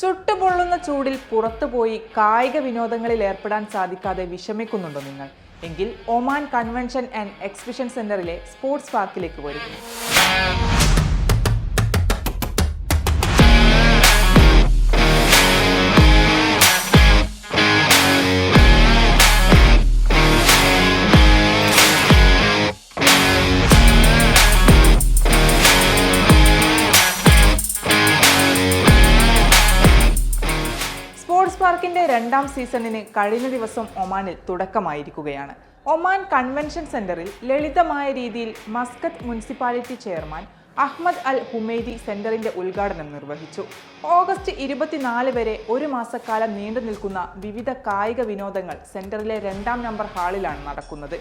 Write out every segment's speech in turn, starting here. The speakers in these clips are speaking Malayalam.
ചുട്ടുപൊള്ളുന്ന ചൂടിൽ പുറത്തുപോയി കായിക വിനോദങ്ങളിൽ ഏർപ്പെടാൻ സാധിക്കാതെ വിഷമിക്കുന്നുണ്ടോ നിങ്ങൾ? എങ്കിൽ ഒമാൻ കൺവെൻഷൻ ആൻഡ് എക്സിബിഷൻ സെന്ററിലെ സ്പോർട്സ് പാർക്കിലേക്ക് വരും. പാർക്കിന്റെ രണ്ടാം സീസണിന് കഴിഞ്ഞ ദിവസം ഒമാനിൽ തുടക്കമായിരിക്കുകയാണ്. ഒമാൻ കൺവെൻഷൻ സെന്ററിൽ ലളിതമായ രീതിയിൽ Muscat municipality chairman Ahmed Al Humaidi സെന്ററിന്റെ ഉദ്ഘാടനം നിർവഹിച്ചു. ഓഗസ്റ്റ് ഇരുപത്തിനാല് വരെ ഒരു മാസക്കാലം നീണ്ടു നിൽക്കുന്ന വിവിധ കായിക വിനോദങ്ങൾ സെന്ററിലെ രണ്ടാം നമ്പർ ഹാളിലാണ് നടക്കുന്നത്.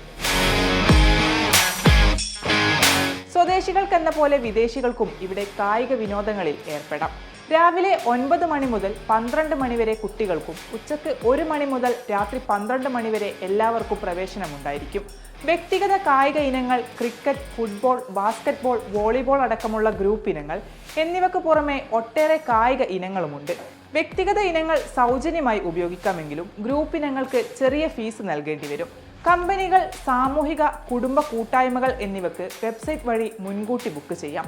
സ്വദേശികൾക്കെന്ന പോലെ വിദേശികൾക്കും ഇവിടെ കായിക വിനോദങ്ങളിൽ ഏർപ്പെടാം. രാവിലെ ഒൻപത് മണി മുതൽ പന്ത്രണ്ട് മണി വരെ കുട്ടികൾക്കും ഉച്ചയ്ക്ക് ഒരു മണി മുതൽ രാത്രി പന്ത്രണ്ട് മണി വരെ എല്ലാവർക്കും പ്രവേശനമുണ്ടായിരിക്കും. വ്യക്തിഗത കായിക ഇനങ്ങൾ ക്രിക്കറ്റ് ഫുട്ബോൾ ബാസ്കറ്റ്ബോൾ വോളിബോൾ അടക്കമുള്ള ഗ്രൂപ്പ് ഇനങ്ങൾ എന്നിവയ്ക്ക് പുറമെ ഒട്ടേറെ കായിക ഇനങ്ങളുമുണ്ട്. വ്യക്തിഗത ഇനങ്ങൾ സൗജന്യമായി ഉപയോഗിക്കാമെങ്കിലും ഗ്രൂപ്പ് ഇനങ്ങൾക്ക് ചെറിയ ഫീസ് നൽകേണ്ടി വരും. കമ്പനികൾ സാമൂഹിക കുടുംബ കൂട്ടായ്മകൾ എന്നിവയ്ക്ക് വെബ്സൈറ്റ് വഴി മുൻകൂട്ടി ബുക്ക് ചെയ്യാം.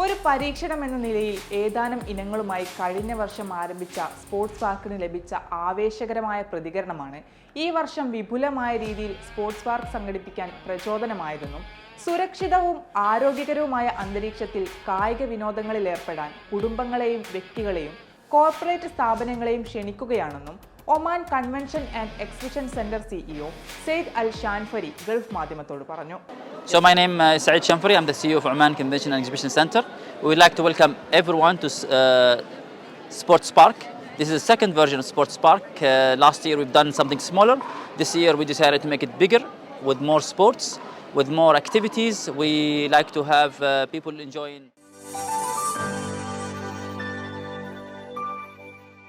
ഒരു പരീക്ഷണം എന്ന നിലയിൽ ഏതാനും ഇനങ്ങളുമായി കഴിഞ്ഞ വർഷം ആരംഭിച്ച സ്പോർട്സ് പാർക്കിന് ലഭിച്ച ആവേശകരമായ പ്രതികരണമാണ് ഈ വർഷം വിപുലമായ രീതിയിൽ സ്പോർട്സ് പാർക്ക് സംഘടിപ്പിക്കാൻ പ്രചോദനമായതെന്നും സുരക്ഷിതവും ആരോഗ്യകരവുമായ അന്തരീക്ഷത്തിൽ കായിക വിനോദങ്ങളിൽ ഏർപ്പെടാൻ കുടുംബങ്ങളെയും വ്യക്തികളെയും കോർപ്പറേറ്റ് സ്ഥാപനങ്ങളെയും ക്ഷണിക്കുകയാണെന്നും Oman convention and exhibition centre CEO Said Al Shanfari Gulf മാധ്യമത്തോട് പറഞ്ഞു. So my name uh, is Saeed Shamfari. I'm the CEO of Oman Convention and Exhibition Center. We would like to welcome everyone to uh, Sports Park. This is the second version of Sports Park. Uh, last year we've done something smaller. This year we decided to make it bigger with more sports, with more activities. We like to have uh, people enjoying.